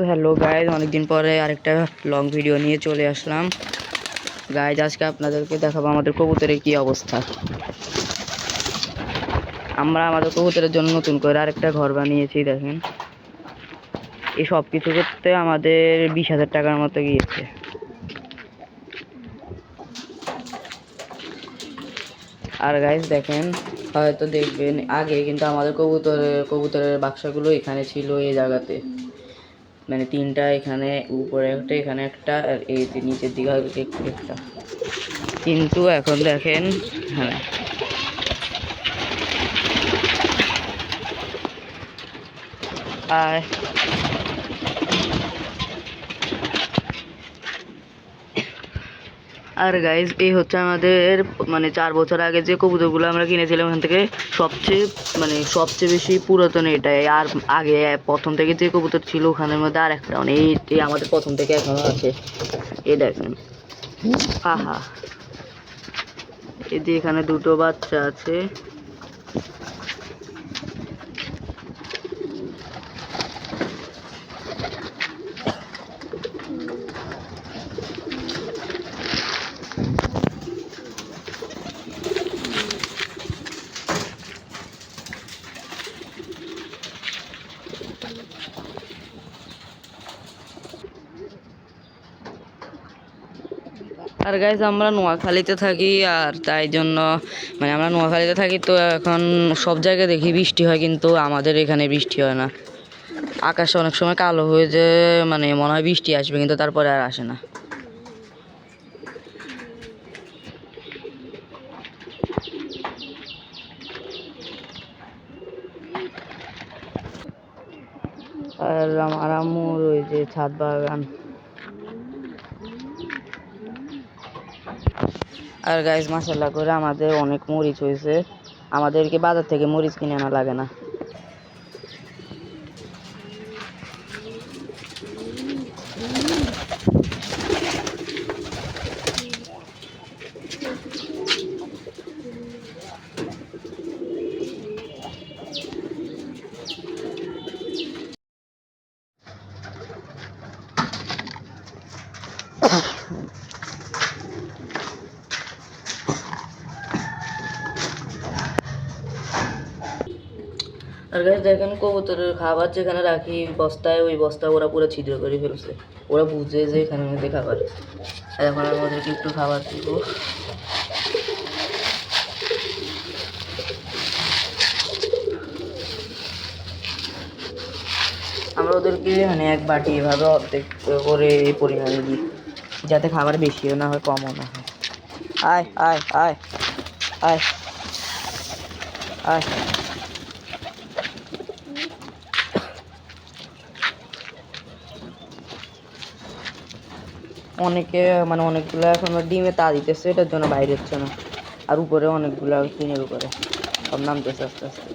So hello guys অনেকদিন পরে আরেকটা লং ভিডিও নিয়ে চলে আসলাম। গাইজ আজকে আপনাদেরকে দেখাবো আমাদের কবুতরের কি অবস্থা। আমরা আমাদের কবুতরের জন্য নতুন করে আরেকটা ঘর বানিয়েছি, দেখেন। এই সব কিছু করতে আমাদের বিশ হাজার টাকার মতো গিয়েছে। আর গাইজ দেখেন, হয়তো দেখবেন, আগে কিন্তু আমাদের কবুতরের কবুতরের বাক্সাগুলো এখানে ছিল এই জায়গাতে। মানে তিনটা এখানে, উপরে একটা, এখানে একটা, আর এই নিচের দিকে একটা কিন্তু এখন দেখেন হ্যাঁ। আর আর গাইজ এই হচ্ছে আমাদের মানে চার বছর আগে যে কবুতরগুলো আমরা কিনেছিলাম ওখান থেকে সবচেয়ে মানে সবচেয়ে বেশি পুরাতন এটাই আর আগে প্রথম থেকে যে কবুতর ছিল, ওখানের মধ্যে আর একটা মানে এই আমাদের প্রথম থেকে এখনও আছে। এই দেখেন। আহা। এই যে এখানে দুটো বাচ্চা আছে। আর গাইজ আমরা নোয়াখালীতে থাকি আর তাই জন্য মানে আমরা নোয়াখালীতে থাকি তো এখন সব জায়গায় দেখি বৃষ্টি হয় কিন্তু আমাদের এখানে বৃষ্টি হয় না। আকাশ অনেক সময় কালো হয়ে যে মানে মনে হয় বৃষ্টি আসবে কিন্তু তারপরে আর আসে না। আর আমার আম্মুর ওই যে ছাদ বাগান। আর গাইজ মাসাল্লাহ করে আমাদের অনেক মরিচ হয়েছে। আমাদেরকে বাজার থেকে মরিচ কিনে আনা লাগে না। আর গাছ দেখেন কবুতরের খাবার যেখানে রাখি বস্তায়, ওই বস্তা ওরা পুরো ছিদ্র করে ফেলছে। ওরা বুঝে যে এখানে মধ্যে খাবার আর এখন আমি ওদেরকে একটু খাবার দিব। আমরা ওদেরকে মানে এক বাটি এভাবে অর্ধেক করে পরিমাণে দিই, যাতে খাবার বেশিও না হয়, কমও না হয়। আয় আয় আয় আয় আয়। অনেকে মানে অনেকগুলো এখন ডিমে তা দিতেছে, এটার জন্য বাইরে হচ্ছে না। আর উপরে অনেকগুলো টিনের উপরে। সব নামতেছে আস্তে আস্তে।